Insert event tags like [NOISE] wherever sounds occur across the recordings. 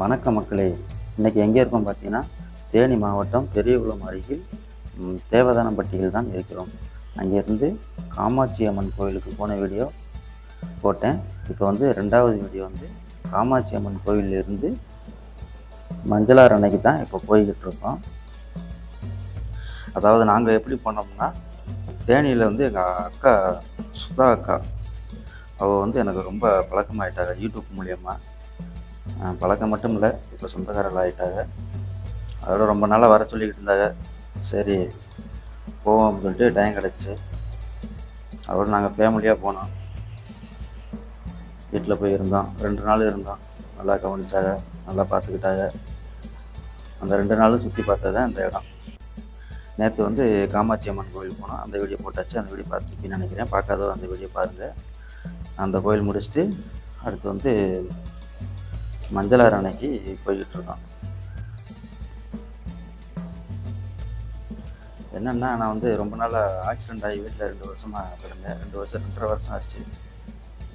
வணக்க மக்களே. இன்றைக்கி எங்கே இருக்கோம் பார்த்தீங்கன்னா தேனி மாவட்டம் பெரியகுளம் அருகில் தேவதானப்பட்டியில் தான் இருக்கிறோம். அங்கேருந்து காமாட்சி அம்மன் கோயிலுக்கு போன வீடியோ போட்டேன். இப்போ வந்து ரெண்டாவது வீடியோ வந்து காமாட்சி அம்மன் கோயிலிருந்து மஞ்சளார் அன்னைக்கு தான் இப்போ போய்கிட்டு இருக்கோம். அதாவது நாங்கள் எப்படி போனோம்னா தேனியில் வந்து எங்கள் அக்கா சுதா அக்கா அவள் வந்து எனக்கு ரொம்ப பழக்கமாயிட்டாங்க யூடியூப் மூலியமாக பழக்கம் மட்டும் இல்லை. இப்போ சொந்தக்காரர்கள் ஆகிட்டாங்க அதோட ரொம்ப நாளாக வர சொல்லிக்கிட்டு இருந்தாங்க. சரி போவோம் அப்படின்னு சொல்லிட்டு டைம் கிடச்சி. அதோட நாங்கள் ஃபேமிலியாக போனோம். வீட்டில் போய் இருந்தோம். ரெண்டு நாள் இருந்தோம். நல்லா கவனித்தாங்க நல்லா பார்த்துக்கிட்டாங்க அந்த ரெண்டு நாளும் சுற்றி பார்த்தது அந்த இடம். நேற்று வந்து காமாட்சி அம்மன் கோயில் போனோம். அந்த வீடியோ போட்டாச்சு. அந்த வீடியோ பார்த்துருப்பீங்கன்னு நினைக்கிறேன். பார்க்காதோ அந்த வீடியோ பாருங்கள் அந்த கோயில் முடிச்சுட்டு அடுத்து வந்து மஞ்சள் அன்னைக்கு போய்கிட்டு என்னென்னா நான் வந்து ரொம்ப நாளாக ஆக்சிடெண்ட் ஆகி வீட்டில் ரெண்டு வருஷமாக கிடந்தேன் ரெண்டு வருஷம் ரெண்டரை வருஷம் ஆச்சு.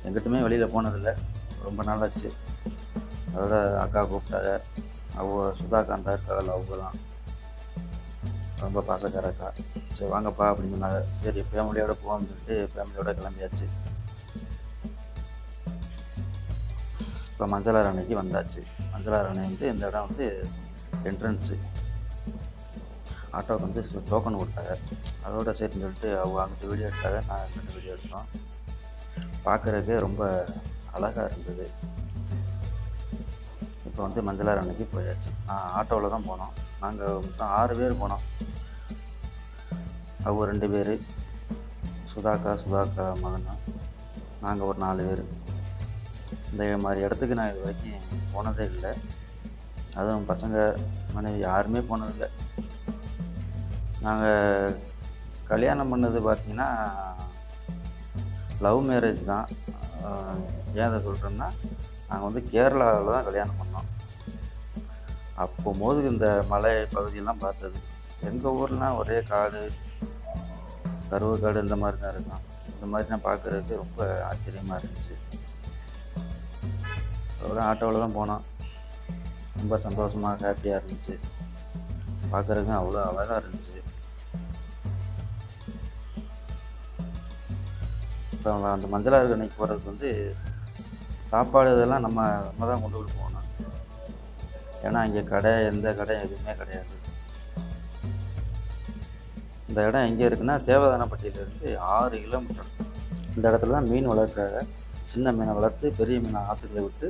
எங்கிட்டுமே வெளியில் போனதில்லை. ரொம்ப நாள் ஆச்சு அதோட அக்கா கூப்பிட்டாங்க. அவங்க சுதாகாந்தா இருக்காங்கல்ல அவங்க தான் ரொம்ப பாசக்கார அக்கா. சரி வாங்கப்பா அப்படின்னு சொன்னாங்க. சரி ஃபேமிலியோட போவோம்னு சொல்லிட்டு ஃபேமிலியோட கிளம்பியாச்சு. இப்போ மஞ்சளார் அன்னைக்கு வந்தாச்சு. மஞ்சளார் அணை வந்து இந்த இடம் வந்து என்ட்ரன்ஸு ஆட்டோவுக்கு வந்து டோக்கன் கொடுத்தாங்க. அதோட சரின்னு சொல்லிட்டு அவங்க அங்கே வீடியோ எடுத்தாங்க. நான் இங்கிட்டு வீடியோ எடுத்தோம். பார்க்குறதுக்கே ரொம்ப அழகாக இருந்தது. இப்போ வந்து மஞ்சளார் அன்னைக்கு போயாச்சு. நான் ஆட்டோவில் தான் போனோம். நாங்கள் மொத்தம் ஆறு பேர் போனோம். அவங்க ரெண்டு பேர். சுதாக்கா சுதாக்கா மகனா. நாங்கள் ஒரு நாலு பேர். இந்த மாதிரி இடத்துக்கு நான் இது வரைக்கும் போனதே இல்லை. அதுவும் பசங்க மனைவி யாருமே போனதில்லை நாங்கள் கல்யாணம் பண்ணது பார்த்திங்கன்னா லவ் மேரேஜ் தான். ஏன் அதை சொல்கிறேன்னா நாங்கள் வந்து கேரளாவில் தான் கல்யாணம் பண்ணோம். அப்போ போது இந்த மலை பகுதியெல்லாம் பார்த்தது. எங்கள் ஊர்லாம் ஒரே காடு கருவு காடு இந்த மாதிரி தான் இருக்கும். இந்த மாதிரி நான் பார்க்குறதுக்கு ரொம்ப ஆச்சரியமாக இருந்துச்சு. அப்புறம் ஆட்டோவில் தான் போனோம். ரொம்ப சந்தோஷமாக ஹாப்பியாக இருந்துச்சு. பார்க்குறதுக்கும் அவ்வளோ அழகாக இருந்துச்சு. அப்புறம் அந்த மஞ்சளாறு அன்னைக்கு போகிறதுக்கு வந்து சாப்பாடு இதெல்லாம் நம்ம நம்ம தான் கொண்டு போய் போகணும். ஏன்னா இங்கே கடை எந்த கடை எதுவுமே கிடையாது. இந்த இடம் எங்கே இருக்குன்னா தேவதானப்பட்டியிலேருந்து ஆறு கிலோமீட்டர். இந்த இடத்துல தான் மீன் வளர்க்குறாங்க. சின்ன மீனை வளர்த்து பெரிய மீனை ஆற்றுக்களை விட்டு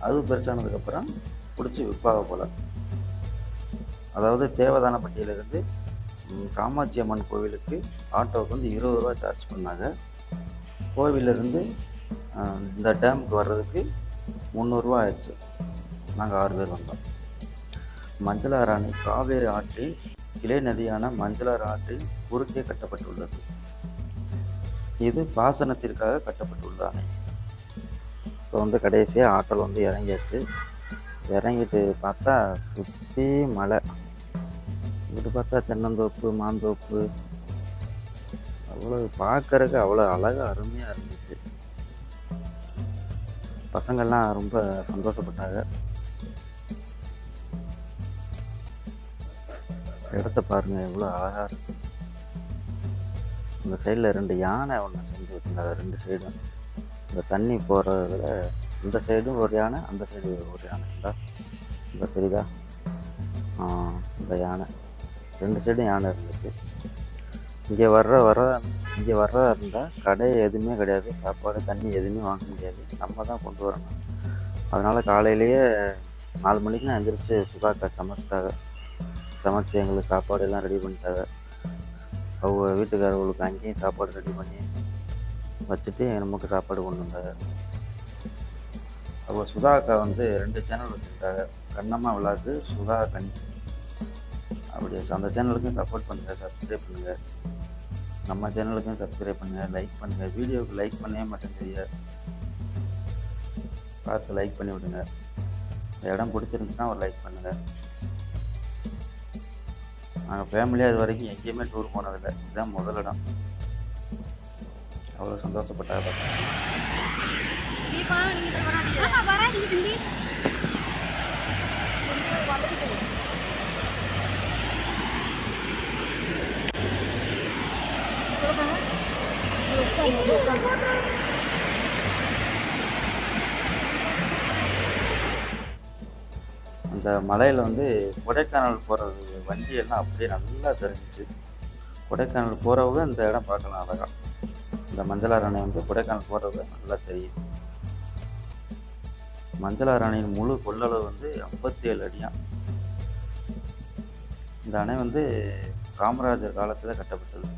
அது பெருசானதுக்கப்புறம் பிடிச்சி விற்பாக போல். அதாவது தேவதானப்பட்டியிலேருந்து ம், காமாட்சி அம்மன் கோவிலுக்கு ஆட்டோவுக்கு வந்து இருபது ரூபா சார்ஜ் பண்ணாங்க. கோவிலிருந்து இந்த டேமுக்கு வர்றதுக்கு முந்நூறுரூவா ஆயிடுச்சு. நாங்கள் ஆறு பேர் வந்தோம். மஞ்சளாறு அணை காவேரி ஆற்றில் கிளை நதியான மஞ்சளாறு ஆற்றில் குறுக்கே கட்டப்பட்டுள்ளது. இது பாசனத்திற்காக கட்டப்பட்டுள்ள அணை இப்போ வந்து கடைசியாக ஆட்டோவில் வந்து இறங்கியாச்சு. இறங்கிட்டு பார்த்தா சுற்றி மலை. இங்கிட்டு பார்த்தா தென்னந்தோப்பு மாந்தோப்பு. அவ்வளோ பார்க்குறக்கு அவ்வளோ அழகாக அருமையாக இருந்துச்சு. பசங்கள்லாம் ரொம்ப சந்தோஷப்பட்டாங்க. இடத்த பாருங்கள் எவ்வளோ அழகாக இருக்கு. இந்த சைடில் ரெண்டு யானை ஒன்று செஞ்சு வச்சுருந்தாங்க ரெண்டு சைடும். இந்த தண்ணி போகிறதுல இந்த சைடும் ஒரு யானை அந்த சைடு ஒரு யானை இருந்தால் இந்த தெரியுதா இந்த யானை. ரெண்டு சைடும் யானை இருந்துச்சு. இங்கே வர்ற வர இங்கே வர்றதா இருந்தால் கடை எதுவுமே கிடையாது சாப்பாடு தண்ணி எதுவுமே வாங்க முடியாது. நம்ம தான் கொண்டு வரணும். அதனால் காலையிலேயே நாலு மணிக்கு நான் எந்திரிச்சு சுதாக்கா சமைச்சிட்டாங்க. சமைச்சு எங்களுக்கு சாப்பாடு எல்லாம் ரெடி பண்ணிட்டாங்க. அவங்க வீட்டுக்காரவங்களுக்கு அங்கேயும் சாப்பாடு ரெடி பண்ணி வச்சுட்டு நமக்கு சாப்பாடு கொண்டு வந்தார். அப்போ சுதா அக்கா வந்து ரெண்டு சேனல் வச்சுருக்காங்க கண்ணம்மா விழாக்கு சுதா கண் அப்படி அந்த சேனலுக்கும் சப்போர்ட் பண்ணுங்கள் சப்ஸ்கிரைப் பண்ணுங்கள் நம்ம சேனலுக்கும் சப்ஸ்கிரைப் பண்ணுங்கள் லைக் பண்ணுங்கள் வீடியோவுக்கு லைக் பண்ணவே மாட்டேங்குது பார்த்து லைக் பண்ணி விடுங்க. இந்த இடம் பிடிச்சிருந்துச்சுன்னா ஒரு லைக் பண்ணுங்கள் நாங்கள் ஃபேமிலியாக இது வரைக்கும் எங்கேயுமே டூர் போனதில்லை. இதுதான் முதல் இடம். அவ்வளோ சந்தோஷப்பட்டாங்க பசங்க அந்த மலையில் வந்து கொடைக்கானல் போகிறது வண்டியெல்லாம் அப்படியே நல்லா தெரிஞ்சிச்சு. கொடைக்கானல் போகிறவங்க இந்த இடம் பார்க்கலாம் அழகாக இந்த மஞ்சளார் அணை வந்து கொடைக்கானல் போகிறவங்க நல்லா தெரியுது மஞ்சளார் அணையின் முழு கொள்ளளவு வந்து ஐம்பத்தி ஏழு அடியாம் இந்த அணை வந்து காமராஜர் காலத்தில் கட்டப்பட்டது.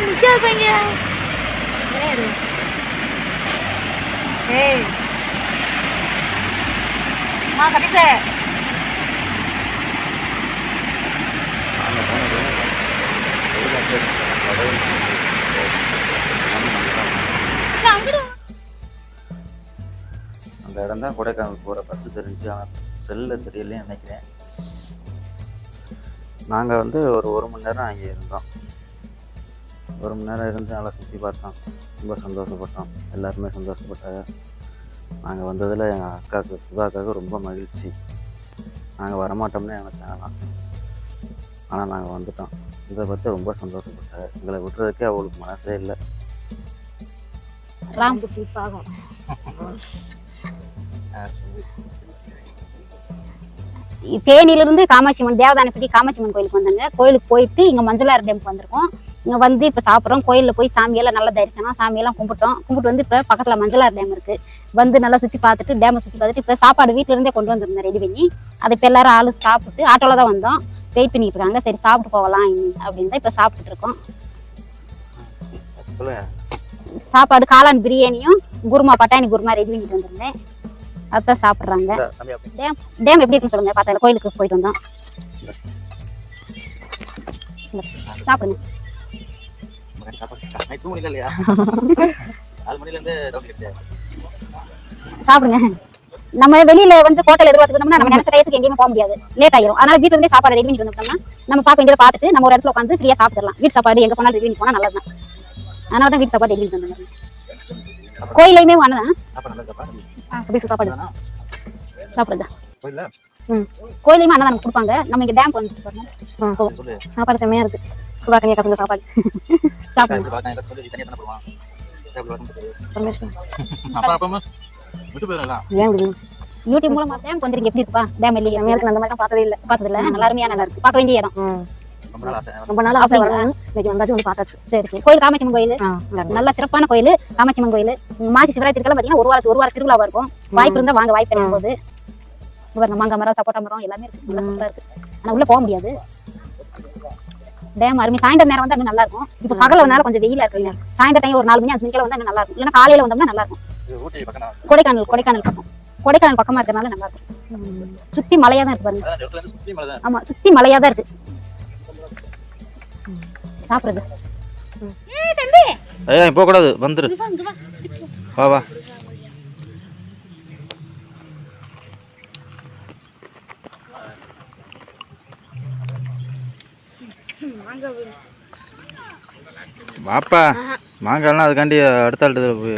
நிக்காதீங்க ஏறு. ஏய் மா கட்டிசே நாங்கள் போனது வெளிநாட்டு கடவுள் அங்கிட்டு அந்த இடம் தான் கொடைக்கானல் போகிற பஸ்ஸு தெரிஞ்சு ஆனால் செல்லில் தெரியலன்னு நினைக்கிறேன். நாங்கள் வந்து ஒரு ஒரு மணி நேரம் அங்கே இருந்தோம். ஒரு மணி நேரம் இருந்து நல்லா சுற்றி பார்த்தோம். ரொம்ப சந்தோஷப்பட்டோம். எல்லாருமே சந்தோஷப்பட்டாங்க. நாங்கள் வந்ததில் எங்கள் அக்காவுக்கு சுதாக்காவுக்கு ரொம்ப மகிழ்ச்சி. நாங்கள் வரமாட்டோம்னு நினச்சாங்களாம். ஆனால் நாங்கள் வந்துட்டோம். இதை பற்றி ரொம்ப சந்தோஷப்பட்டாங்க எங்களை விட்டுறதுக்கே அவளுக்கு மனசே இல்லை. ராம் சீப்பாகும் தேனியிலிருந்து காமாட்சி அம்மன் தேவதானப்பட்டி காமாட்சி அம்மன் கோயிலுக்கு வந்தாங்க. கோயிலுக்கு போயிட்டு இங்கே மஞ்சளாறு டேமுக்கு வந்திருக்கோம். இங்கே வந்து இப்போ சாப்பிட்றோம். கோயிலில் போய் சாமியெல்லாம் நல்லா தரிசனம் சாமியெல்லாம் கும்பிட்டோம். கும்பிட்டு வந்து இப்போ பக்கத்தில் மஞ்சளாறு டேம் இருக்குது வந்து நல்லா சுற்றி பார்த்துட்டு டேமை சுற்றி பார்த்துட்டு இப்போ சாப்பாடு வீட்டில இருந்தே கொண்டு வந்திருந்தேன் ரெடி பண்ணி. அதை இப்போ எல்லாரும் ஆளு சாப்பிட்டு ஆட்டோவில் தான் வந்தோம். வெயிட் பண்ணிட்டு இருக்காங்க. சரி சாப்பிட்டு போகலாம் அப்படின்னு தான் இப்போ சாப்பிட்டுட்டு இருக்கோம். சாப்பாடு காளான் பிரியாணியும் குருமா பட்டாணி குருமா ரெடி பண்ணிட்டு வந்திருந்தேன். அதான் சாப்பிட்றாங்க. டேம் டேம் எப்படி இருக்குன்னு சொல்லுங்க. பார்த்தா கோயிலுக்கு போயிட்டு வந்தோம். சாப்பிடுங்க. [LAUGHS] சாப்பிடுங்க. நம்ம வெளியில வந்து ஹோட்டல் எதிர்பார்த்துக்கிட்டோம்னா நம்ம நினைச்ச டயத்துக்கு எங்கேயுமே போக முடியாது. லேட் ஆயிரும். அதனால வீட்டுல இருந்தே சாப்பாடு ரெடி பண்ணிட்டு வந்துட்டோம்னா நம்ம பார்க்க வேண்டியதை பார்த்துட்டு நம்ம ஒரு இடத்துல உட்காந்து ஃப்ரீயா சாப்பிடலாம் வீட்டு சாப்பாடு எங்க போனாலும் ரெடி பண்ணி போனா நல்லதுதான். அதனால தான் வீட்டு சாப்பாடு ரெடி வந்தோம் கோயிலையுமே பீஸ் சாப்பாடு. ம். கோயிலையுமே அன்னதானம் கொடுப்பாங்க. நம்ம இங்க டேம் வந்துட்டு பாருங்க சாப்பாடு செம்மையா இருக்கு. கசங்க சாப்பாடு. சாப்பிடுங்க. விட்டு ஏன்? யூடியூப் மூலமா டேம் வந்துருங்க எப்படி இருக்குப்பா டேம் இல்லையா. நம்ம அந்த மாதிரி தான் பார்த்ததே இல்லை. பார்த்தது இல்லை நல்லா அருமையா நல்லா இருக்கு. பார்க்க வேண்டிய இடம். ரொம்ப நாள் ஆசை. ரொம்ப நாள் ஆசை வரேன் இன்னைக்கு வந்தாச்சும் வந்து பார்த்தாச்சு. சரி சரி. கோயில் காமாட்சியம்மன் கோயில். நல்ல சிறப்பான கோயில். காமாட்சியம்மன் கோயில். மாசி சிவராத்திரிக்கெல்லாம் பார்த்தீங்கன்னா ஒரு ஒரு வாரம் திருவிழாவா இருக்கும். வாய்ப்பு இருந்தா வாங்க வாய்ப்பு இருக்கும் போது இங்க பாருங்க மாங்காய் மரம் சப்போட்டா மரம் எல்லாமே இருக்கு. நல்லா சூப்பரா இருக்கு. ஆனா உள்ள போக முடியாது. டேம் அருமை. சாயந்தரம் நேரம் வந்து நல்லா இருக்கும். இப்போ பகல வந்தாலும் கொஞ்சம் வெயிலா இருக்கு சாயந்தரம் டைம் ஒரு நாலு மணி அஞ்சு மணிக்கெல்லாம் வந்தா நல்லா இருக்கும். இல்லைன்னா காலையில வந்தோம்னா நல்லா இருக்கும். கொடைக்கானல் கொடைக்கானல் பக்கம். கொடைக்கானல் பக்கமா இருக்கறனால நல்லா இருக்கும் சுத்தி மலையா தான் இருக்கு பாருங்க. ஆமா சுத்தி மலையா தான் இருக்கு. சாப்பிடுறது. ஏய் போகக்கூடாது. வந்துரு. வா வா. வாப்பா. மாங்காய்லாம் அதுக்காண்டி அடுத்த அடுத்த போய்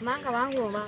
மாங்காய் வாங்குவோமா